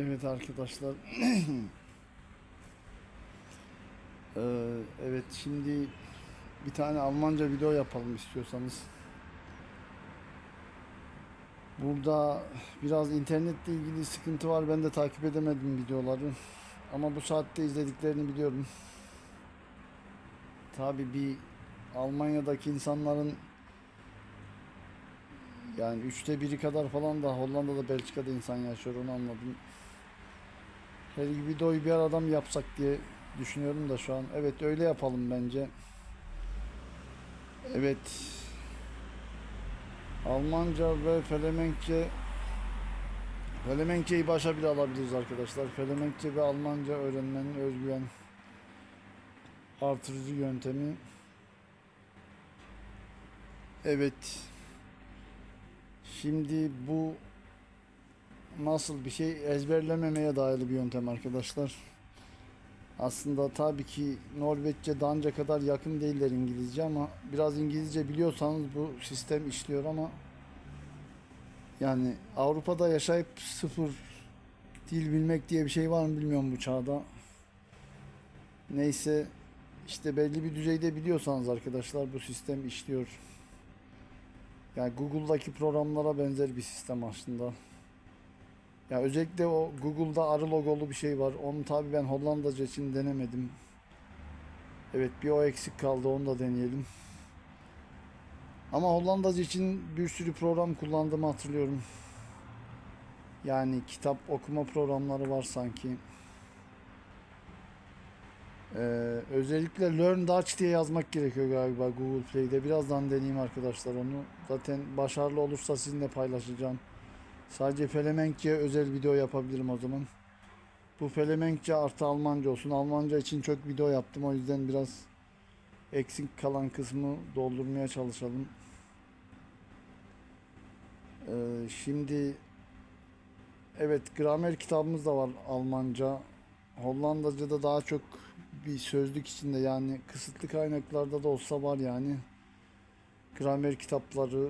Evet arkadaşlar. Ee, evet şimdi bir tane Almanca video yapalım istiyorsanız. Burada biraz internetle ilgili sıkıntı var. Ben de takip edemedim videoları. Ama bu saatte izlediklerini biliyorum. Tabi bir Almanya'daki insanların yani üçte biri kadar falan da Hollanda'da Belçika'da insan yaşıyor onu anladım. Her videoyu bir arada mı yapsak diye düşünüyorum da şu an. Evet öyle yapalım bence. Evet. Almanca ve Felemenkçe Felemenkçeyi başa bile alabiliriz arkadaşlar. Felemenkçe ve Almanca öğrenmenin özgüven artırıcı yöntemi. Evet. Şimdi bu nasıl bir şey ezberlememeye dayalı bir yöntem arkadaşlar. Aslında tabii ki Norveççe Danca kadar yakın değiller İngilizce ama biraz İngilizce biliyorsanız bu sistem işliyor ama yani Avrupa'da yaşayıp sıfır dil bilmek diye bir şey var mı bilmiyorum bu çağda. Neyse işte belli bir düzeyde biliyorsanız arkadaşlar bu sistem işliyor. Yani Google'daki programlara benzer bir sistem aslında. Ya özellikle o Google'da arı logolu bir şey var. Onu tabi ben Hollandaca için denemedim. Evet bir o eksik kaldı onu da deneyelim. Ama Hollandaca için bir sürü program kullandığımı hatırlıyorum. Yani kitap okuma programları var sanki. Ee, özellikle Learn Dutch diye yazmak gerekiyor galiba Google Play'de. Birazdan deneyeyim arkadaşlar onu. Zaten başarılı olursa sizinle paylaşacağım. Sadece Felemenkçe özel video yapabilirim o zaman. Bu Felemenkçe artı Almanca olsun. Almanca için çok video yaptım. O yüzden biraz eksik kalan kısmı doldurmaya çalışalım. Ee, şimdi evet gramer kitabımız da var Almanca. Hollandaca'da daha çok bir sözlük içinde yani kısıtlı kaynaklarda da olsa var yani. Gramer kitapları,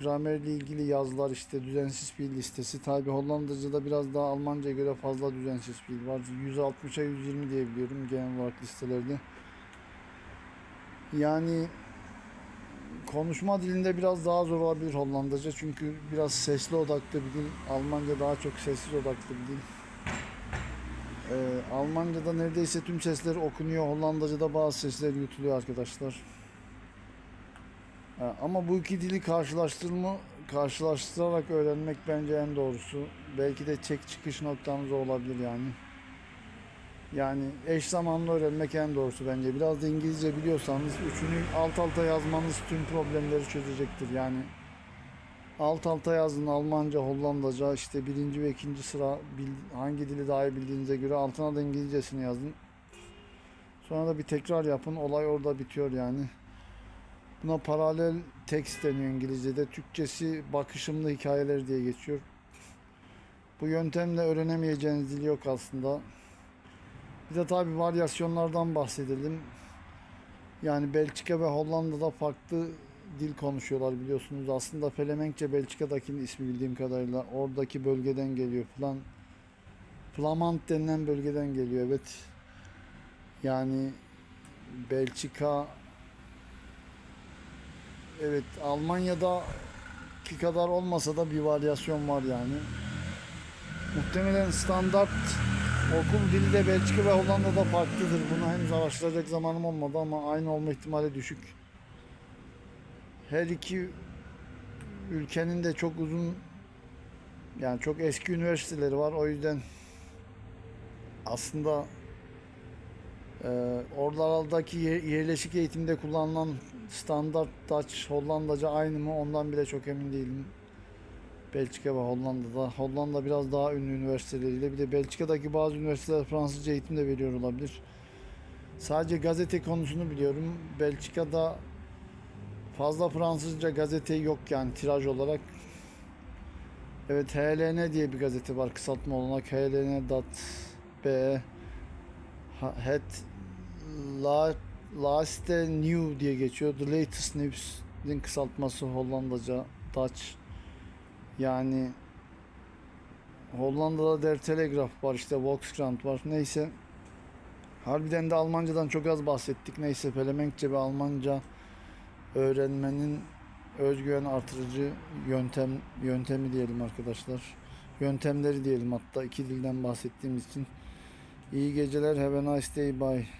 gramerle ilgili yazılar işte düzensiz fiil listesi. Tabi Hollandaca'da biraz daha Almanca'ya göre fazla düzensiz fiil var. 160'a 120 diye biliyorum genel olarak listelerde. Yani konuşma dilinde biraz daha zor olabilir Hollandaca çünkü biraz sesli odaklı bir dil. Almanca daha çok sessiz odaklı bir dil. Ee, Almanca'da neredeyse tüm sesler okunuyor. Hollandaca'da bazı sesler yutuluyor arkadaşlar. Ama bu iki dili karşılaştırma karşılaştırarak öğrenmek bence en doğrusu. Belki de çek çıkış noktamız olabilir yani. Yani eş zamanlı öğrenmek en doğrusu bence. Biraz da İngilizce biliyorsanız üçünü alt alta yazmanız tüm problemleri çözecektir. Yani alt alta yazın Almanca, Hollandaca işte birinci ve ikinci sıra hangi dili daha iyi bildiğinize göre altına da İngilizcesini yazın. Sonra da bir tekrar yapın. Olay orada bitiyor yani. Buna paralel tekst deniyor İngilizce'de. Türkçesi bakışımlı hikayeler diye geçiyor. Bu yöntemle öğrenemeyeceğiniz dil yok aslında. Bir de tabi varyasyonlardan bahsedelim. Yani Belçika ve Hollanda'da farklı dil konuşuyorlar biliyorsunuz. Aslında Felemenkçe Belçika'dakinin ismi bildiğim kadarıyla oradaki bölgeden geliyor falan. Flamand denilen bölgeden geliyor evet. Yani Belçika Evet Almanya'da ki kadar olmasa da bir varyasyon var yani. Muhtemelen standart okul dili de Belçika ve Hollanda'da farklıdır. Bunu henüz araştıracak zamanım olmadı ama aynı olma ihtimali düşük. Her iki ülkenin de çok uzun yani çok eski üniversiteleri var. O yüzden aslında ee, oralardaki ye- yerleşik eğitimde kullanılan standart Dutch, Hollandaca aynı mı ondan bile çok emin değilim. Belçika ve Hollanda'da. Hollanda biraz daha ünlü üniversiteleriyle. Bir de Belçika'daki bazı üniversiteler Fransızca eğitim de veriyor olabilir. Sadece gazete konusunu biliyorum. Belçika'da fazla Fransızca gazete yok yani tiraj olarak. Evet HLN diye bir gazete var kısaltma olarak hln.be Het La Laste New diye geçiyor. The Latest News'in kısaltması Hollandaca, Dutch. Yani Hollanda'da Der Telegraph var işte Volkskrant var. Neyse. Harbiden de Almancadan çok az bahsettik. Neyse Felemenkçe ve Almanca öğrenmenin özgüven artırıcı yöntem yöntemi diyelim arkadaşlar. Yöntemleri diyelim hatta iki dilden bahsettiğimiz için. İyi geceler. Have a nice day. Bye.